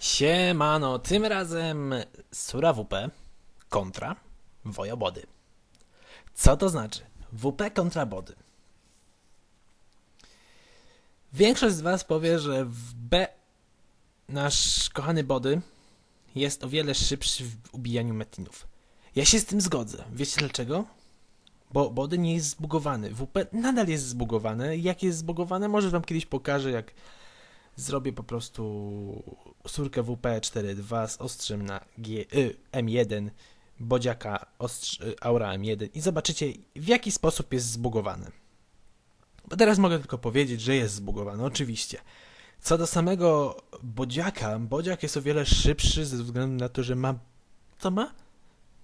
Siemano, tym razem Sura WP kontra Wojobody. Co to znaczy? WP kontra Body. Większość z Was powie, że w B nasz kochany Body jest o wiele szybszy w ubijaniu metinów. Ja się z tym zgodzę. Wiecie dlaczego? Bo Body nie jest zbugowany. WP nadal jest zbugowane. Jak jest zbugowane, może Wam kiedyś pokażę, jak zrobię po prostu surkę WP42 z ostrzem na G, y, M1, bodziaka ostrz, y, Aura M1 i zobaczycie w jaki sposób jest zbugowany. Bo teraz mogę tylko powiedzieć, że jest zbugowany, oczywiście. Co do samego bodziaka, bodziak jest o wiele szybszy ze względu na to, że ma... Co ma?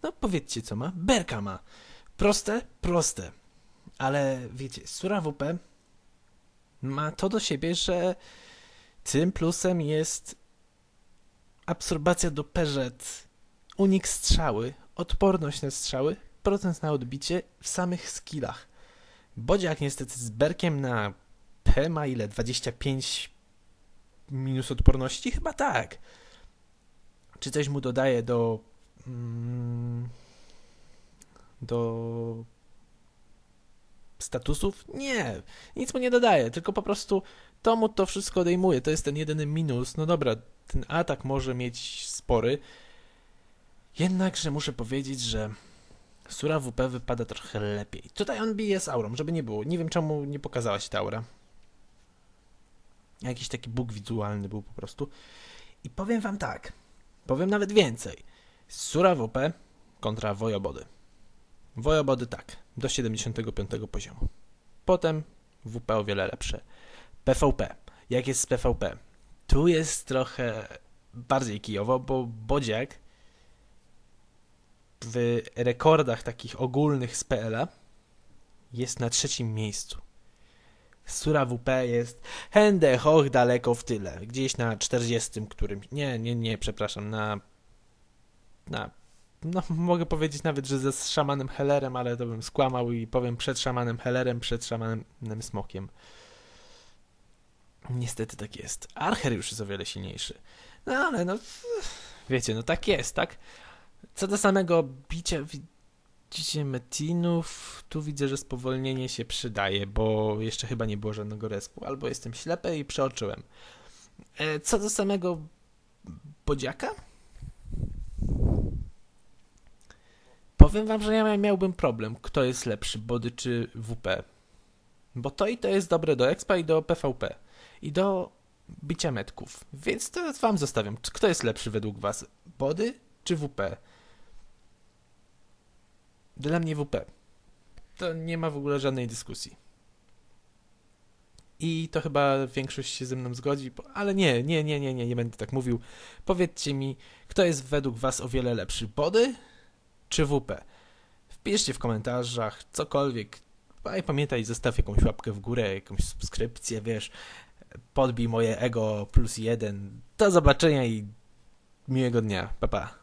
No powiedzcie co ma. Berka ma. Proste? Proste. Ale wiecie, Sura WP ma to do siebie, że tym plusem jest absorbacja do perzet, unik strzały, odporność na strzały, procent na odbicie w samych skillach. Bodziak niestety z berkiem na P ma ile? 25 minus odporności? Chyba tak. Czy coś mu dodaje do... Mm, do statusów? Nie, nic mu nie dodaje, tylko po prostu to mu to wszystko odejmuje. To jest ten jedyny minus. No dobra, ten atak może mieć spory. Jednakże muszę powiedzieć, że Sura WP wypada trochę lepiej. Tutaj on bije z aurą, żeby nie było. Nie wiem czemu nie pokazała się ta aura. Jakiś taki bóg wizualny był po prostu. I powiem wam tak. Powiem nawet więcej. Sura WP kontra Wojobody. Wojobody tak, do 75 poziomu. Potem WP o wiele lepsze. PvP. Jak jest z PvP? Tu jest trochę bardziej kijowo, bo Bodziak w rekordach takich ogólnych z PL-a jest na trzecim miejscu. Sura WP jest hende hoch daleko w tyle. Gdzieś na 40 którym. Nie, nie, nie, przepraszam, na na no mogę powiedzieć nawet, że ze szamanem Hellerem, ale to bym skłamał i powiem przed szamanem Hellerem, przed szamanem Smokiem. Niestety tak jest. Archer już jest o wiele silniejszy. No ale no, wiecie, no tak jest, tak? Co do samego bicia, widzicie metinów, tu widzę, że spowolnienie się przydaje, bo jeszcze chyba nie było żadnego respu, albo jestem ślepy i przeoczyłem. E, Co do samego bodziaka? Powiem wam, że ja miałbym problem, kto jest lepszy, body czy WP. Bo to i to jest dobre do expa i do PvP. I do bicia metków. Więc to wam zostawiam. Kto jest lepszy według was? Body czy WP? Dla mnie WP. To nie ma w ogóle żadnej dyskusji. I to chyba większość się ze mną zgodzi, ale nie, nie, nie, nie, nie, nie będę tak mówił. Powiedzcie mi, kto jest według was o wiele lepszy? Body czy WP? Wpiszcie w komentarzach cokolwiek. A i pamiętaj, zostaw jakąś łapkę w górę, jakąś subskrypcję, wiesz. Podbij moje ego plus jeden. Do zobaczenia i miłego dnia. Pa, pa.